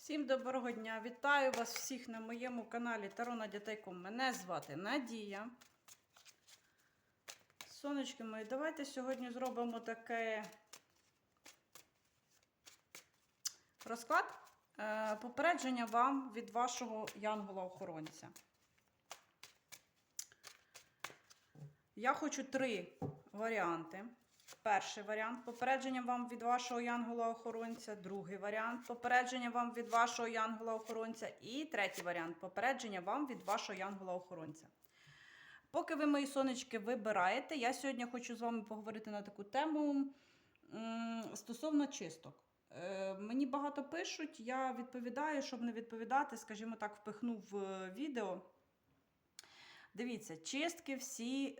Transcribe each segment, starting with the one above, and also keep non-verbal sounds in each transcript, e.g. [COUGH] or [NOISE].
Всім доброго дня! Вітаю вас всіх на моєму каналі Таро на Дятейком. Мене звати Надія. Сонечки мої, давайте сьогодні зробимо таке розклад. Е, Попередження вам від вашого янгола-охоронця. Я хочу три варіанти. Перший варіант попередження вам від вашого янгола-охоронця. Другий варіант попередження вам від вашого янгола-охоронця. І третій варіант попередження вам від вашого янгола-охоронця. Поки ви, мої сонечки, вибираєте, я сьогодні хочу з вами поговорити на таку тему стосовно чисток. Е, Мені багато пишуть, я відповідаю, щоб не відповідати, скажімо так, впихнув в відео. Дивіться, чистки всі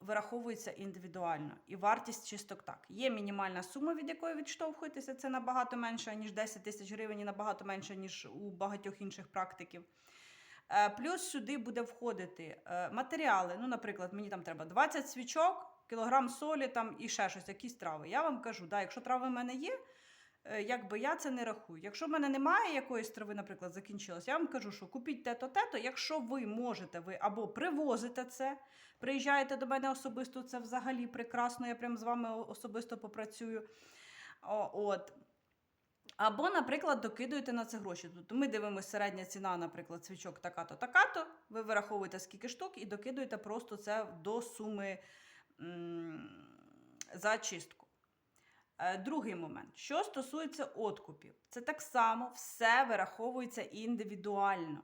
вираховуються індивідуально. І вартість чисток так. Є мінімальна сума, від якої відштовхуєтеся, це набагато менше, ніж 10 тисяч гривень, і набагато менше, ніж у багатьох інших практиків. Е, Плюс сюди буде входити е, матеріали. Ну, наприклад, мені там треба 20 свічок, кілограм солі там і ще щось, якісь трави. Я вам кажу, да, якщо трави в мене є, якби я це не рахую. Якщо в мене немає якоїсь трави, наприклад, закінчилось, я вам кажу, що купіть те-то, те-то. Якщо ви можете, ви або привозите це, приїжджаєте до мене особисто, це взагалі прекрасно. Я прям з вами особисто попрацюю. О, От. Або, наприклад, докидуєте на це гроші. Тобто ми дивимося середня ціна, наприклад, свічок така-то, така-то. Ви вираховуєте скільки штук і докидуєте просто це до суми м, за чистку. Е, Другий момент. Що стосується откупів, це так само все вираховується індивідуально.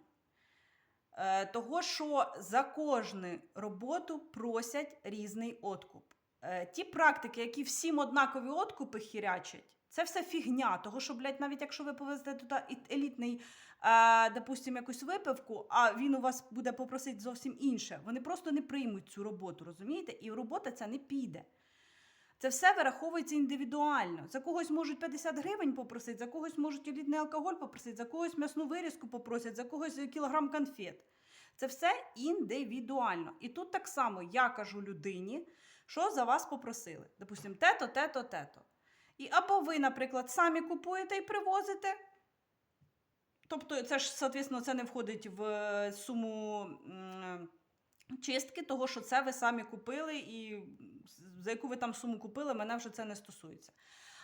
Е, Того, що за кожну роботу просять різний откуп. Е, Ті практики, які всім однакові откупи хірячать, це все фігня. Того, що, блядь, навіть якщо ви повезете туди елітний, допустимо, якусь випивку, а він у вас буде попросити зовсім інше, вони просто не приймуть цю роботу, розумієте? І робота ця не піде. Це все вираховується індивідуально. За когось можуть 50 гривень попросити, за когось можуть елітний алкоголь попросити, за когось м'ясну вирізку попросять, за когось кілограм конфет. Це все індивідуально. І тут так само я кажу людині, що за вас попросили. Допустимо, те-то, те-то, те-то. І або ви, наприклад, самі купуєте і привозите. Тобто, це ж, соответственно, це не входить в е, суму чистки, того, що це ви самі купили, і за яку ви там суму купили, мене вже це не стосується.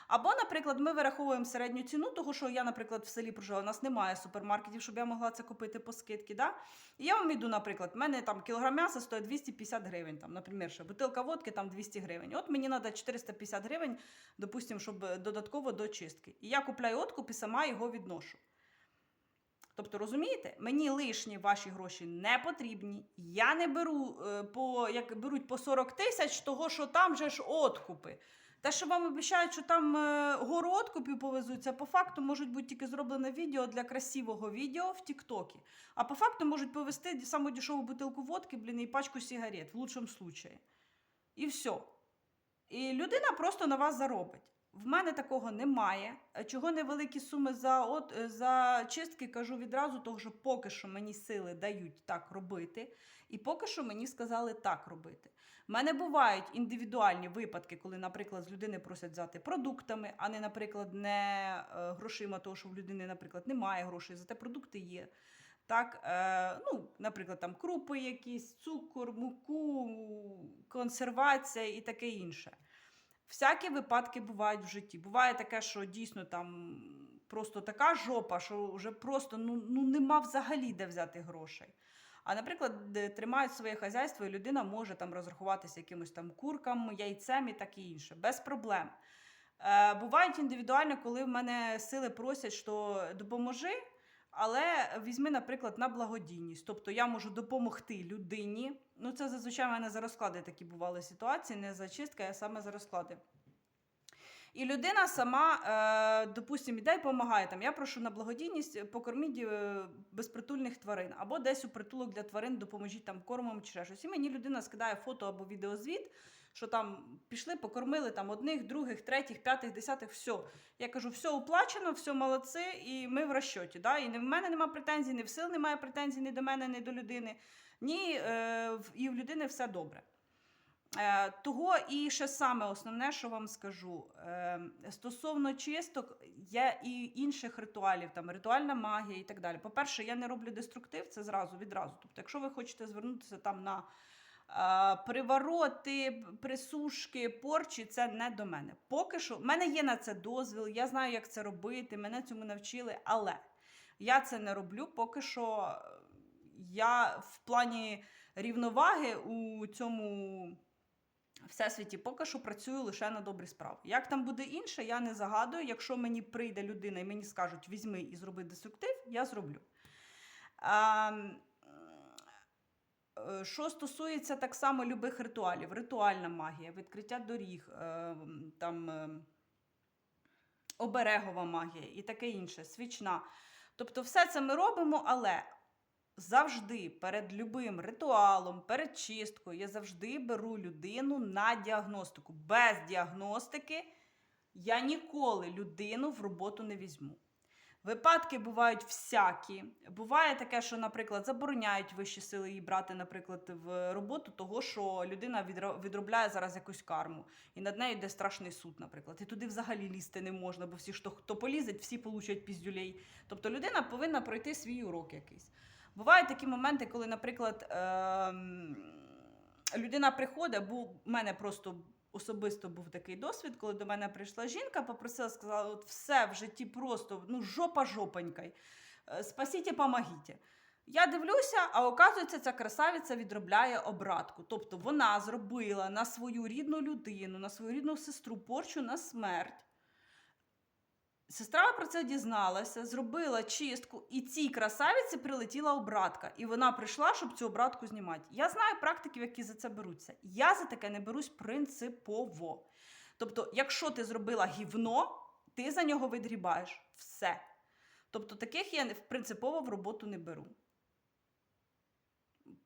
Або, наприклад, ми вираховуємо середню ціну, того, що я, наприклад, в селі прожила, у нас немає супермаркетів, щоб я могла це купити по скидці. Да? І я вам йду, наприклад, в мене там кілограм м'яса стоїть 250 гривень, там, наприклад, ще бутилка водки там 200 гривень. От мені треба 450 гривень, допустимо, щоб додатково до чистки. І я купляю откуп і сама його відношу. Тобто, розумієте, мені лишні ваші гроші не потрібні. Я не беру е, по як беруть по 40 тисяч, того що там же ж откупи. Те, що вам обіцяють, що там е, гору откупів повезуться, по факту можуть бути тільки зроблене відео для красивого відео в Тіктокі. А по факту можуть повезти саму дешеву бутилку водки, блін, і пачку сигарет, в лучшому случаї. І все. І людина просто на вас заробить. В мене такого немає. Е, Чого невеликі суми за, от, е, за чистки кажу відразу, того що поки що мені сили дають так робити, і поки що мені сказали так робити. В мене бувають індивідуальні випадки, коли, наприклад, з людини просять взяти продуктами, а не, наприклад, не е, грошима, того, що в людини, наприклад, немає грошей, зате продукти є. Так, е, ну, наприклад, там крупи якісь, цукор, муку, консервація і таке інше. Всякі випадки бувають в житті. Буває таке, що дійсно там просто така жопа, що вже просто ну, ну нема взагалі де взяти грошей. А, наприклад, тримають своє хазяйство, і людина може там розрахуватися якимось там куркам, яйцем і таке інше, без проблем. Е, бувають індивідуально, коли в мене сили просять, що допоможи, але візьми, наприклад, на благодійність. Тобто я можу допомогти людині. Ну, це зазвичай в мене за розклади такі бували ситуації, не за чистки, а саме за розклади. І людина сама, е, допустимо, іде і допомагає. Там, я прошу на благодійність покорміть е, безпритульних тварин, або десь у притулок для тварин допоможіть там кормом чи щось. І мені людина скидає фото або відеозвіт, що там пішли, покормили там одних, других, третіх, п'ятих, десятих, все. Я кажу, все оплачено, все молодці, і ми в розчоті. Да? І в мене немає претензій, ні в сил немає претензій ні до мене, ні до людини, ні, е, і в людини все добре. Е, того і ще саме основне, що вам скажу. Е, стосовно чисток, є і інших ритуалів, там ритуальна магія і так далі. По-перше, я не роблю деструктив, це зразу відразу. Тобто, якщо ви хочете звернутися там на привороти, присушки, порчі, це не до мене. Поки що, в мене є на це дозвіл, я знаю, як це робити, мене цьому навчили, але я це не роблю, поки що е, я в плані рівноваги у цьому всесвіті поки що працюю лише на добрі справи. Як там буде інше, я не загадую. Якщо мені прийде людина і мені скажуть, візьми і зроби деструктив, я зроблю. А, е, що стосується так само любих ритуалів, ритуальна магія, відкриття доріг, е, там е, оберегова магія і таке інше, свічна. Тобто, все це ми робимо, але завжди перед любим ритуалом, перед чисткою, я завжди беру людину на діагностику. Без діагностики я ніколи людину в роботу не візьму. Випадки бувають всякі. Буває таке, що, наприклад, забороняють вищі сили її брати, наприклад, в роботу, того, що людина відро- відробляє зараз якусь карму, і над нею йде страшний суд, наприклад. І туди взагалі лізти не можна, бо всі, хто, полізить, всі получать піздюлей. Тобто людина повинна пройти свій урок якийсь. Бувають такі моменти, коли, наприклад, ем, людина приходить, бо в мене просто особисто був такий досвід, коли до мене прийшла жінка, попросила, сказала, от все в житті просто ну, жопа жопонька. Е, Спасіть, помогіть. Я дивлюся, а оказується, ця красавиця відробляє обратку. Тобто вона зробила на свою рідну людину, на свою рідну сестру порчу на смерть. Сестра про це дізналася, зробила чистку, і цій красавиці прилетіла обратка. І вона прийшла, щоб цю обратку знімати. Я знаю практиків, які за це беруться. Я за таке не берусь принципово. Тобто, якщо ти зробила гівно, ти за нього відгрібаєш все. Тобто, таких я принципово в роботу не беру.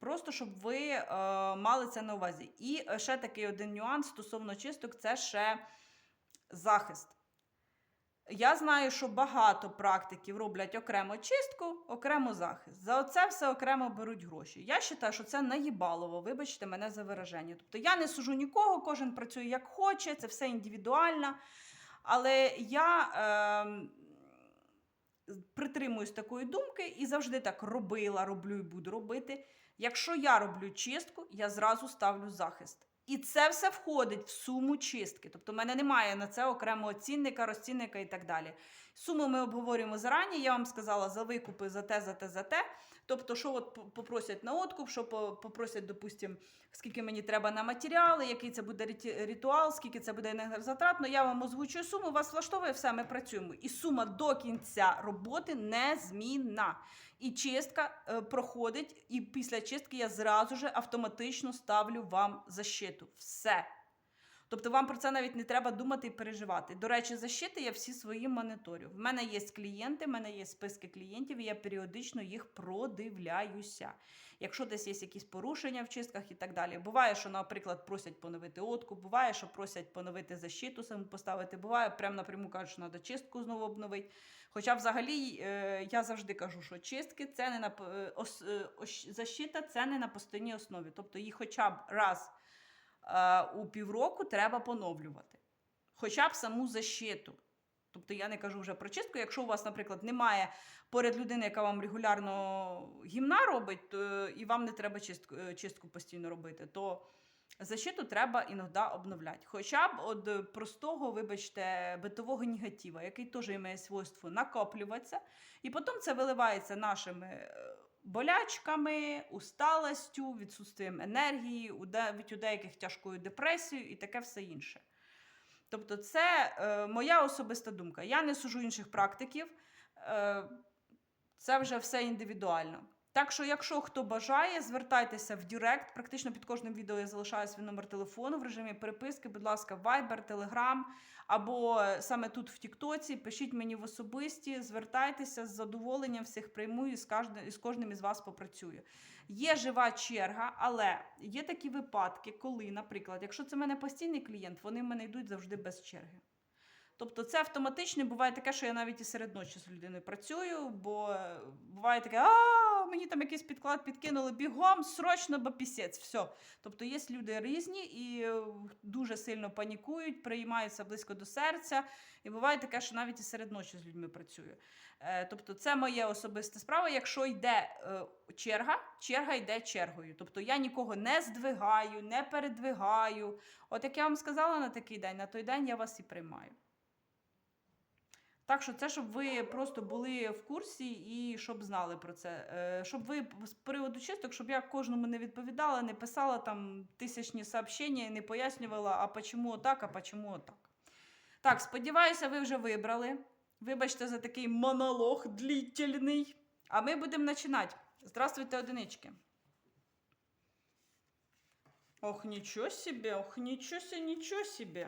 Просто щоб ви е, мали це на увазі. І ще такий один нюанс стосовно чисток це ще захист. Я знаю, що багато практиків роблять окремо чистку, окремо захист. За оце все окремо беруть гроші. Я вважаю, що це наїбалово, вибачте мене за вираження. Тобто я не сужу нікого, кожен працює як хоче, це все індивідуально. Але я е, притримуюсь такої думки і завжди так робила, роблю і буду робити. Якщо я роблю чистку, я зразу ставлю захист. І це все входить в суму чистки. Тобто, в мене немає на це окремого цінника, розцінника і так далі. Суму ми обговорюємо зарані. Я вам сказала за викупи за те, за те, за те. Тобто, що от попросять на откуп, що попросять, допустим, скільки мені треба на матеріали, який це буде ритуал, скільки це буде енергозатратно. Я вам озвучую суму, вас влаштовує все, ми працюємо. І сума до кінця роботи незмінна. І чистка е, проходить, і після чистки я зразу же автоматично ставлю вам защиту. Все. Тобто вам про це навіть не треба думати і переживати. До речі, защити я всі свої моніторю. В мене є клієнти, в мене є списки клієнтів, і я періодично їх продивляюся. Якщо десь є якісь порушення в чистках і так далі. Буває, що, наприклад, просять поновити откуп, буває, що просять поновити защиту саму поставити. Буває, прямо напряму кажуть, що треба чистку знову обновити. Хоча, взагалі, е, я завжди кажу, що чистки це не на е, е, защита це не на постійній основі. Тобто їх хоча б раз у півроку треба поновлювати. Хоча б саму защиту. Тобто я не кажу вже про чистку. Якщо у вас, наприклад, немає поряд людини, яка вам регулярно гімна робить, то і вам не треба чистку, е, чистку постійно робити, то защиту треба іноді обновляти. Хоча б від е, простого, вибачте, битового негатива, який теж має свойство накоплюватися, і потім це виливається нашими. Болячками, усталостю, відсутствием енергії, у у деяких тяжкою депресією і таке все інше. Тобто, це е, моя особиста думка. Я не сужу інших практиків, е, це вже все індивідуально. Так що, якщо хто бажає, звертайтеся в Директ. Практично під кожним відео я залишаю свій номер телефону в режимі переписки. Будь ласка, Viber, Telegram або е, саме тут в Тіктоці. Пишіть мені в особисті, звертайтеся з задоволенням всіх прийму і з кожним, з кожним із вас попрацюю. Є жива черга, але є такі випадки, коли, наприклад, якщо це в мене постійний клієнт, вони в мене йдуть завжди без черги. Тобто це автоматично буває таке, що я навіть і серед ночі з людиною працюю, бо е, буває таке, а мені там якийсь підклад підкинули бігом, срочно, бо пісець, все. Тобто є люди різні і е, дуже сильно панікують, приймаються близько до серця. І буває таке, що навіть і серед ночі з людьми працюю. Е, Тобто, це моя особиста справа. Якщо йде е, черга, черга йде чергою. Тобто я нікого не здвигаю, не передвигаю. От як я вам сказала на такий день, на той день я вас і приймаю. Так що це, щоб ви просто були в курсі і щоб знали про це. Е, Щоб ви з приводу чисток, щоб я кожному не відповідала, не писала там тисячні сообщення і не пояснювала, а почему отак, а почему отак. Так, сподіваюся, ви вже вибрали. Вибачте за такий монолог длительний. А ми будемо починати. Здравствуйте, одинички. Ох, нічого собі, ох, нічого собі, нічого собі.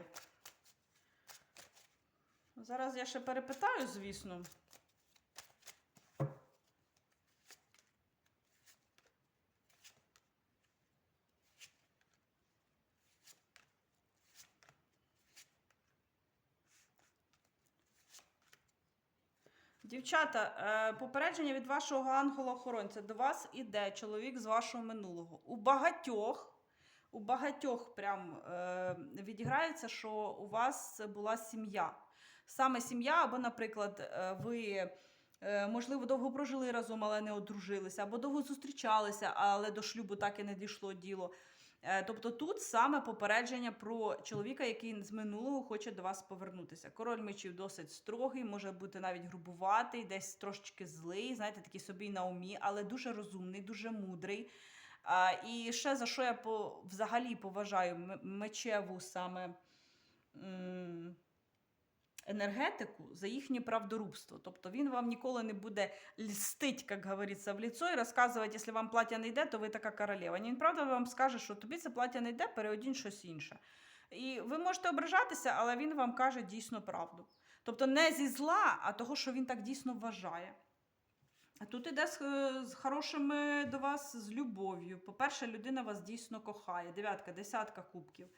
Зараз я ще перепитаю, звісно. Дівчата, е, попередження від вашого ангела-охоронця. До вас іде чоловік з вашого минулого. У багатьох, у багатьох прям е, відіграється, що у вас була сім'я. Саме сім'я, або, наприклад, е, ви, е, можливо, довго прожили разом, але не одружилися, або довго зустрічалися, але до шлюбу так і не дійшло діло. Е, Тобто тут саме попередження про чоловіка, який з минулого хоче до вас повернутися. Король мечів досить строгий, може бути навіть грубуватий, десь трошечки злий, знаєте, такий собі на умі, але дуже розумний, дуже мудрий. І ще за що я по, взагалі поважаю мечеву саме. Енергетику за їхнє правдорубство. Тобто він вам ніколи не буде льстить, як говориться, в лицо і розказувати, якщо вам плаття не йде, то ви така королева. Він правда вам скаже, що тобі це плаття не йде, переодінь щось інше. І ви можете ображатися, але він вам каже дійсно правду. Тобто не зі зла, а того, що він так дійсно вважає. А тут іде з, е, з хорошими до вас, з любов'ю. По-перше, людина вас дійсно кохає. Дев'ятка, десятка кубків.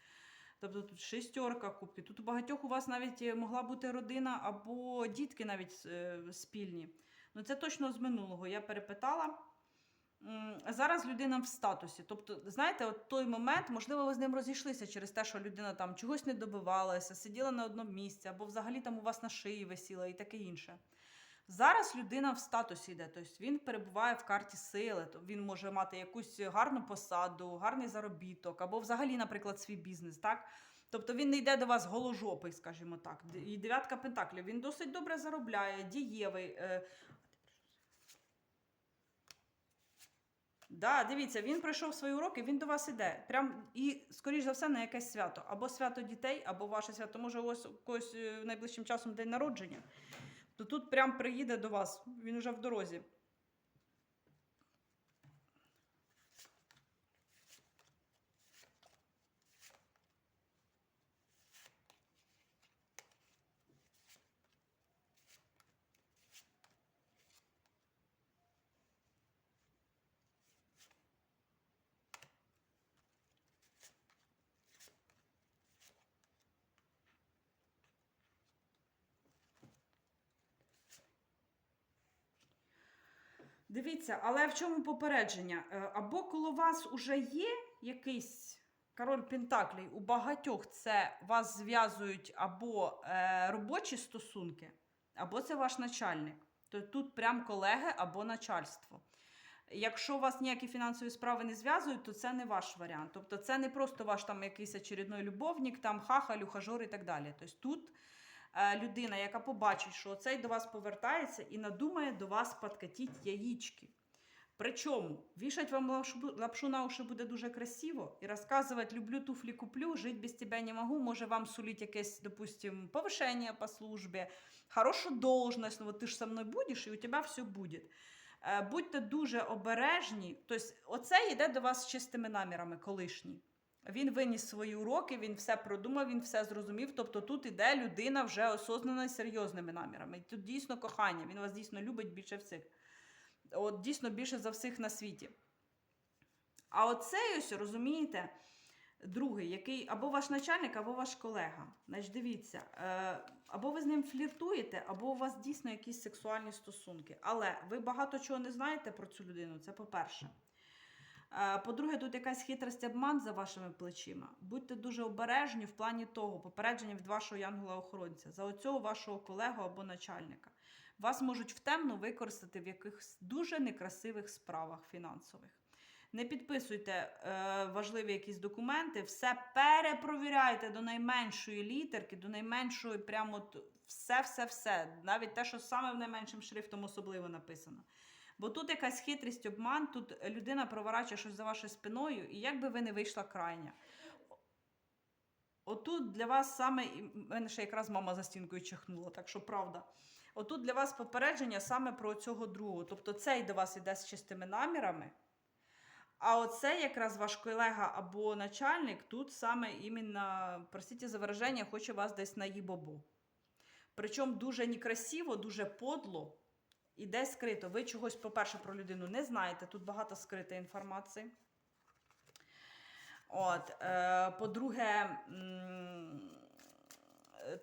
Тобто тут шестерка кубків. Тут у багатьох у вас навіть е, могла бути родина або дітки навіть е, спільні. Ну це точно з минулого. Я перепитала. Зараз людина в статусі. Тобто, знаєте, от той момент, можливо, ви з ним розійшлися через те, що людина там чогось не добивалася, сиділа на одному місці, або взагалі там у вас на шиї висіла і таке інше. Зараз людина в статусі йде, тобто він перебуває в карті сили, то він може мати якусь гарну посаду, гарний заробіток, або взагалі, наприклад, свій бізнес, так? Тобто він не йде до вас голожопий, скажімо так. І дев'ятка пентаклів. Він досить добре заробляє, дієвий. Е... Да, дивіться, він пройшов свої уроки, він до вас іде. Прям і, скоріш за все, на якесь свято. Або свято дітей, або ваше свято. Може, ось когось е, найближчим часом день народження то тут прям приїде до вас. Він уже в дорозі. Дивіться, але в чому попередження? Е, Або коло вас уже є якийсь король Пентаклей, у багатьох це вас зв'язують або е, робочі стосунки, або це ваш начальник. То тут прям колеги або начальство. Якщо вас ніякі фінансові справи не зв'язують, то це не ваш варіант. Тобто це не просто ваш там якийсь очередной любовник, там хахаль, ухажор і так далі. Тобто тут людина, яка побачить, що цей до вас повертається і надумає до вас подкатіть яєчки. Причому вішать вам лапшу, на уші буде дуже красиво і розказувати люблю туфлі куплю, жити без тебе не можу, може вам сулить якесь, допустим, повишення по службі, хорошу должность, ну вот ти ж со мною будеш і у тебе все буде. Е, Будьте дуже обережні. Тобто, оце йде до вас з чистими намірами, колишній. Він виніс свої уроки, він все продумав, він все зрозумів. Тобто тут іде людина вже осознана серйозними намірами. Тут дійсно кохання, він вас дійсно любить більше всіх. От дійсно більше за всіх на світі. А оцей ось, розумієте, Другий, який або ваш начальник, або ваш колега. Значить, дивіться, е, або ви з ним фліртуєте, або у вас дійсно якісь сексуальні стосунки. Але ви багато чого не знаєте про цю людину. Це по-перше. Е, По-друге, тут якась хитрість обман за вашими плечима. Будьте дуже обережні в плані того, попередження від вашого янгола-охоронця, за оцього вашого колегу або начальника. Вас можуть втемно використати в якихось дуже некрасивих справах фінансових. Не підписуйте е, важливі якісь документи, все перепровіряйте до найменшої літерки, до найменшої, прямо все-все-все. Навіть те, що саме в найменшим шрифтом особливо написано. Бо тут якась хитрість, обман, тут людина проворачує щось за вашою спиною, і як би ви не вийшла крайня. Отут для вас саме, мене ще якраз мама за стінкою чихнула, так що правда. Отут для вас попередження саме про цього другого. Тобто цей до вас іде з чистими намірами. А оце якраз ваш колега або начальник тут саме іменно, простите за вираження, хоче вас десь на їбобо. Причому дуже некрасиво, дуже подло і десь скрито. Ви чогось, по-перше, про людину не знаєте. Тут багато скритої інформації. От, е, по-друге,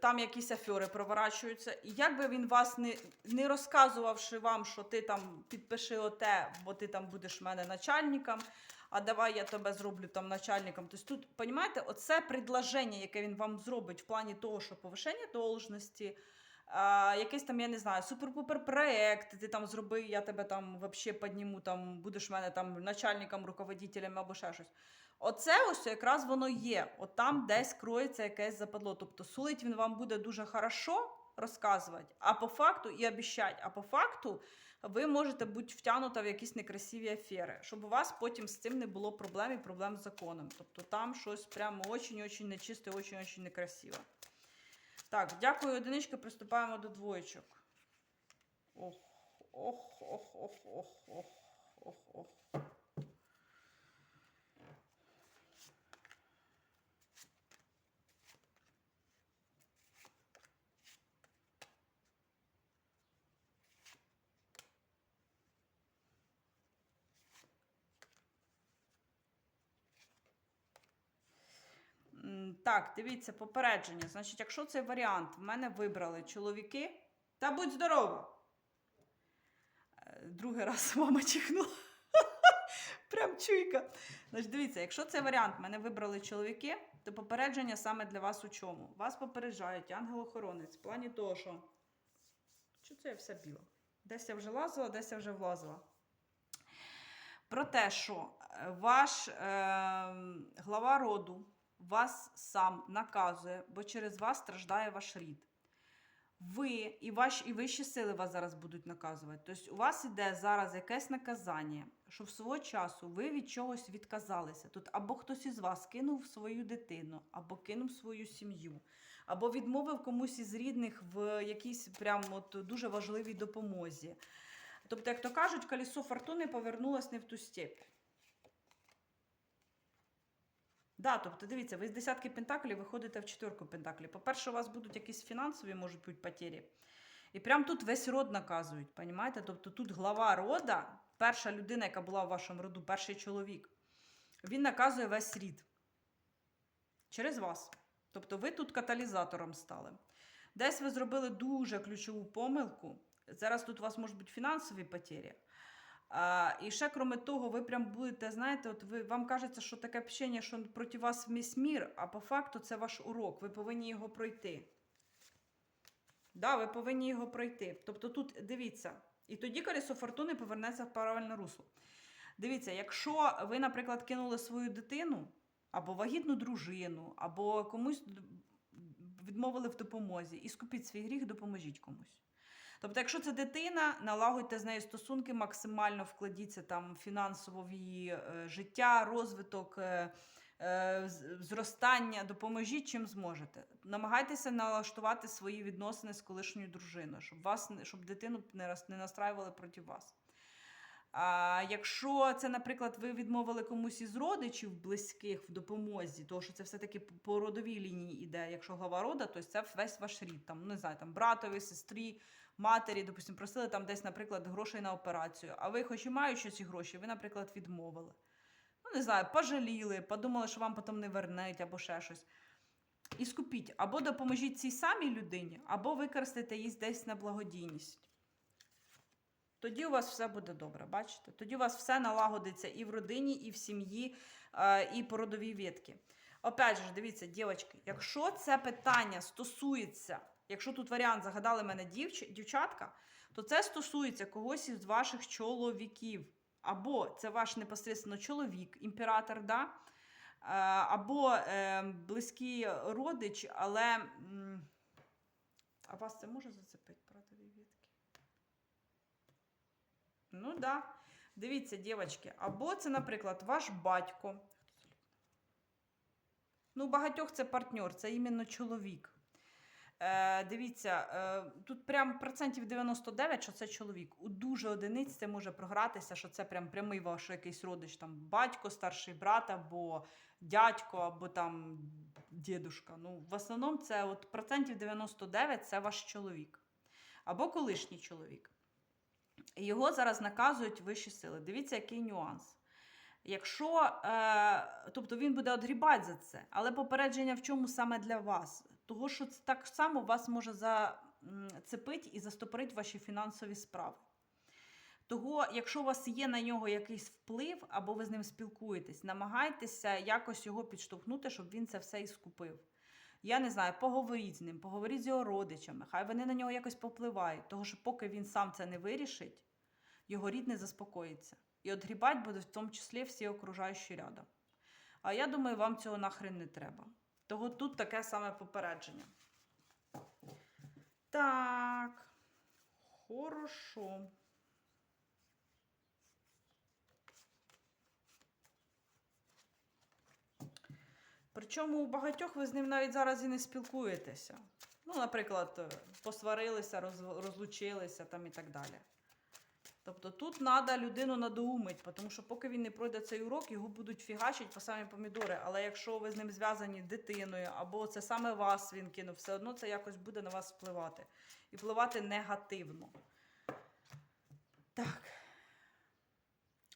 там якісь афери проворачуються. І як би він вас не, не розказувавши вам, що ти там підпиши оте, бо ти там будеш в мене начальником, а давай я тебе зроблю там начальником. Тобто тут, розумієте, оце предложення, яке він вам зробить в плані того, що повишення должності, а, якийсь там, я не знаю, супер-пупер проект, ти там зроби, я тебе там вообще підніму, там будеш в мене там начальником, руководителем або ще щось. Оце ось якраз воно є. От там десь кроється якесь западло. Тобто сулить він вам буде дуже хорошо розказувати, а по факту і обіщать, а по факту ви можете бути втягнута в якісь некрасиві афери, щоб у вас потім з цим не було проблем і проблем з законом. Тобто там щось прямо очень-очень нечисте, очень-очень некрасиво. Так, дякую, одиничка. Приступаємо до двоєчок. Ох, ох, ох, ох, ох, ох, ох, ох. М, Так, дивіться, попередження. Значить, якщо цей варіант в мене вибрали чоловіки, та будь здорова. Е, Другий раз [LAUGHS] мама чихнула. [LAUGHS] Прям чуйка. Значить, дивіться, якщо цей варіант в мене вибрали чоловіки, то попередження саме для вас у чому? Вас попереджають ангел-охоронець в плані того, що. Що це я все біло? Десь я вже лазила, десь я вже влазила. Про те, що е, ваш е, глава роду вас сам наказує, бо через вас страждає ваш рід. Ви і ваші і вищі сили вас зараз будуть наказувати. Тобто, у вас іде зараз якесь наказання, що в свого часу ви від чогось відказалися. Тут або хтось із вас кинув свою дитину, або кинув свою сім'ю, або відмовив комусь із рідних в якійсь прям от дуже важливій допомозі. Тобто, як то кажуть, колесо фортуни повернулось не в ту степь. Да, тобто, дивіться, ви з десятки пентаклів виходите в четверку пентаклів. По-перше, у вас будуть якісь фінансові, можуть бути потері. І прям тут весь род наказують, понімаєте? Тобто тут глава рода, перша людина, яка була в вашому роду, перший чоловік, він наказує весь рід. Через вас. Тобто ви тут каталізатором стали. Десь ви зробили дуже ключову помилку. Зараз тут у вас можуть бути фінансові потері. А, і ще, крім того, ви прям будете, знаєте, от ви, вам кажеться, що таке общення, що проти вас весь мір, а по факту це ваш урок, ви повинні його пройти. Да, ви повинні його пройти. Тобто тут дивіться, і тоді колесо фортуни повернеться в правильне русло. Дивіться, якщо ви, наприклад, кинули свою дитину, або вагітну дружину, або комусь відмовили в допомозі, і скупіть свій гріх, допоможіть комусь. Тобто, якщо це дитина, налагодьте з нею стосунки, максимально вкладіться там фінансово в її е, життя, розвиток, е, е, зростання, допоможіть чим зможете. Намагайтеся налаштувати свої відносини з колишньою дружиною, щоб вас щоб дитину не не настраювали проти вас. А якщо це, наприклад, ви відмовили комусь із родичів близьких в допомозі, тому що це все-таки по- по родовій лінії іде, якщо глава рода, то це весь ваш рід, там, ну, не знаю, там братові, сестрі, матері, допустим, просили там десь, наприклад, грошей на операцію, а ви, хоч і маючи ці гроші, ви, наприклад, відмовили. ну не знаю, пожаліли, подумали, що вам потім не вернуть або ще щось. І скупіть, або допоможіть цій самій людині, або використайте її десь на благодійність. Тоді у вас все буде добре, бачите? Тоді у вас все налагодиться і в родині, і в сім'ї, е, і по родовій ветки. Опять же, дивіться, дівчатки, якщо це питання стосується, якщо тут варіант загадали мене дівч, дівчатка, то це стосується когось із ваших чоловіків. Або це ваш непосередньо чоловік, імператор, да? Е, або е, близький родич, але. А вас це може зацепити по родовій ветки? Ну так. Да. Дивіться, дівчатки, або це, наприклад, ваш батько. Ну, багатьох це партнер, це іменно чоловік. Е, дивіться, е, тут прям процентів 99, що це чоловік. У дуже одиниць це може програтися, що це прям прямий ваш якийсь родич, там батько, старший брат, або дядько, або там дідушка. Ну, в основному це от процентів 99 це ваш чоловік. Або колишній чоловік. Його зараз наказують вищі сили. Дивіться, який нюанс. Якщо, е, тобто він буде одгрібати за це, але попередження в чому саме для вас? Того, що це так само вас може зацепити і застопорити ваші фінансові справи. Того, якщо у вас є на нього якийсь вплив, або ви з ним спілкуєтесь, намагайтеся якось його підштовхнути, щоб він це все і скупив. Я не знаю, поговоріть з ним, поговоріть з його родичами, хай вони на нього якось попливають, того що поки він сам це не вирішить, його рід не заспокоїться. І отгрібать будуть в тому числі всі окружаючі рядом. А я думаю, вам цього нахрен не треба. Того тут таке саме попередження. Так. Хорошо. Причому у багатьох ви з ним навіть зараз і не спілкуєтеся. Ну, наприклад, е, посварилися, розлучилися там і так далі. Тобто тут треба людину надоумити, тому що поки він не пройде цей урок, його будуть фігачити по самі помідори. Але якщо ви з ним зв'язані дитиною, або це саме вас він кинув, все одно це якось буде на вас впливати. І впливати негативно. Так.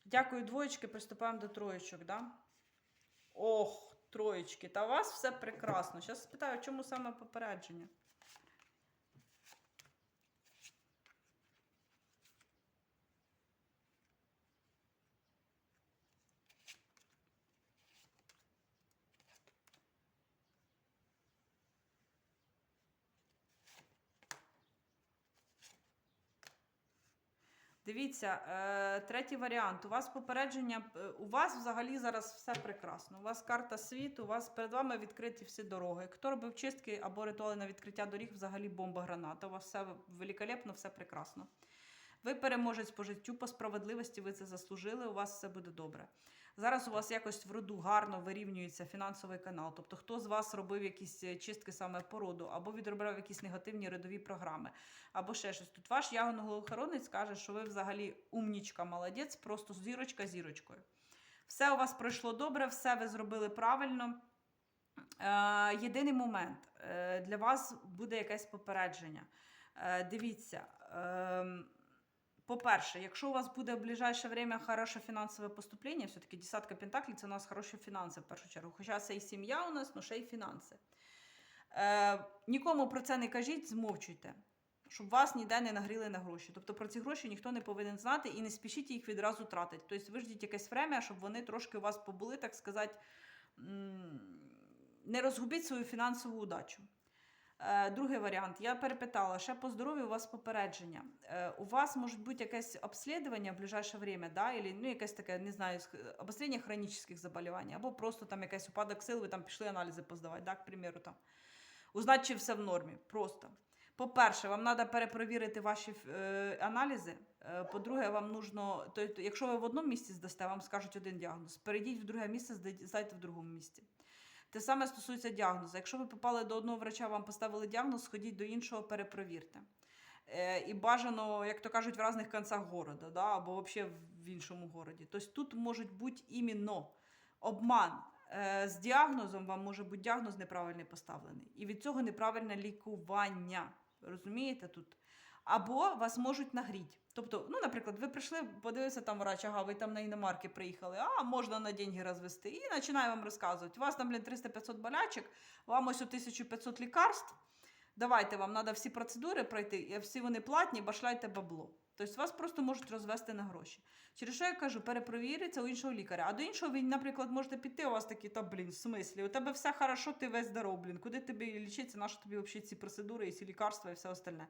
Дякую, двоєчки. Приступаємо до троєчок, да? Ох, троєчки. Та у вас все прекрасно. Зараз спитаю, чому саме попередження? Дивіться, е, третій варіант. У вас попередження, е, у вас взагалі зараз все прекрасно. У вас карта світу, у вас перед вами відкриті всі дороги. Хто робив чистки або ритуали на відкриття доріг, взагалі бомба граната. У вас все великолепно, все прекрасно. Ви переможець по життю, по справедливості, ви це заслужили, у вас все буде добре. Зараз у вас якось в роду гарно вирівнюється фінансовий канал. Тобто, хто з вас робив якісь е, чистки саме по роду, або відробляв якісь негативні родові програми, або ще щось. Тут ваш ягоноголохоронець каже, що ви взагалі умнічка, молодець, просто зірочка зірочкою. Все у вас пройшло добре, все ви зробили правильно. Е, єдиний момент е, для вас буде якесь попередження. Дивіться. По-перше, якщо у вас буде в ближайше время хороше фінансове поступлення, все-таки десятка пентаклів це у нас хороші фінанси в першу чергу. Хоча це і сім'я у нас, ну ще й фінанси. Е, нікому про це не кажіть, змовчуйте, щоб вас ніде не нагріли на гроші. Тобто про ці гроші ніхто не повинен знати і не спішіть їх відразу тратити. Тобто ви ждіть якесь время, щоб вони трошки у вас побули, так сказати, не розгубіть свою фінансову удачу. Е, Другий варіант. Я перепитала, ще по здоров'ю у вас попередження. Е, У вас може бути якесь обслідування в ближайше время, да? Или, ну, якесь таке, не знаю, обострення хронічних заболівань, або просто там якийсь упадок сил, ви там пішли аналізи поздавати, да, к примеру, там. Узнати, чи все в нормі. Просто. По-перше, вам треба перепровірити ваші е, аналізи. Е, По-друге, вам нужно, то, якщо ви в одному місці здасте, вам скажуть один діагноз. Перейдіть в друге місце, здайте в другому місці. Те саме стосується діагнозу. Якщо ви попали до одного врача, вам поставили діагноз, сходіть до іншого, перепровірте. Е, і бажано, як то кажуть, в різних кінцях города, да, або взагалі в іншому городі. Тобто тут можуть бути іменно обман. Е, з діагнозом вам може бути діагноз неправильний поставлений. І від цього неправильне лікування. Розумієте тут? Або вас можуть нагріти. Тобто, ну, наприклад, ви прийшли, подивилися там врач, ага, ви там на іномарки приїхали, а можна на деньги розвести. І починає вам розказувати. У вас там, блін, 300-500 болячок, вам ось у 1500 лікарств. Давайте вам треба всі процедури пройти, всі вони платні, башляйте бабло. Тобто вас просто можуть розвести на гроші. Через що я кажу, перепровіриться у іншого лікаря. А до іншого ви, наприклад, можете піти, у вас такі, та блін, в смислі, у тебе все хорошо, ти весь здоров, блін. Куди тобі лічитися, на що тобі взагалі ці процедури, і ці лікарства і все остальне.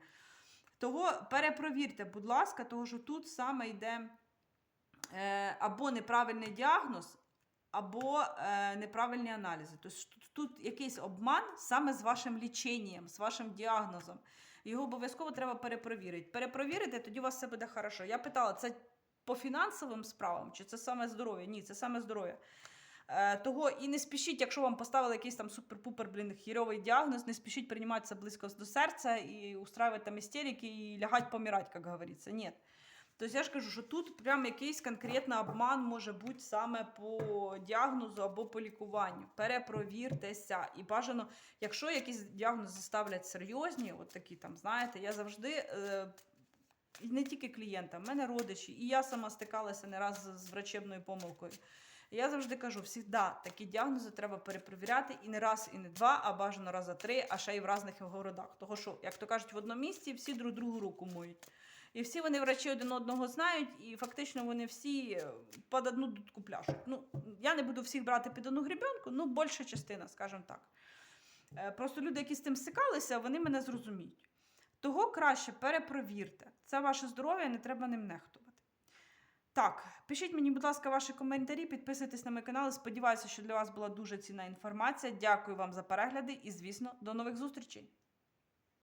Того перепровірте, будь ласка, того що тут саме йде е, або неправильний діагноз, або е, неправильні аналізи. Тобто тут, якийсь обман саме з вашим ліченням, з вашим діагнозом. Його обов'язково треба перепровірити. Перепровірити, тоді у вас все буде хорошо. Я питала, це по фінансовим справам, чи це саме здоров'я? Ні, це саме здоров'я. Е, того і не спішіть, якщо вам поставили якийсь там супер-пупер, блін, хіровий діагноз, не спішіть приймати це близько до серця і устраивати там істерики і лягать помирати, як говориться. Ні. Тобто я ж кажу, що тут прям якийсь конкретно обман може бути саме по діагнозу або по лікуванню. Перепровіртеся. І бажано, якщо якісь діагнози ставлять серйозні, от такі там, знаєте, я завжди. Е, не тільки клієнтам, в мене родичі, і я сама стикалася не раз з врачебною помилкою. Я завжди кажу, завжди такі діагнози треба перепровіряти і не раз, і не два, а бажано раз за три, а ще й в різних городах. Того що, як то кажуть, в одному місці всі друг другу руку моють. І всі вони врачі один одного знають, і фактично вони всі е, під одну дудку пляшуть. Ну, я не буду всіх брати під одну гребенку, ну, більша частина, скажімо так. Е, Просто люди, які з тим стикалися, вони мене зрозуміють. Того краще перепровірте. Це ваше здоров'я, не треба ним нехтувати. Так, пишіть мені, будь ласка, ваші коментарі, підписуйтесь на мій канал. Сподіваюся, що для вас була дуже цінна інформація. Дякую вам за перегляди і, звісно, до нових зустрічей!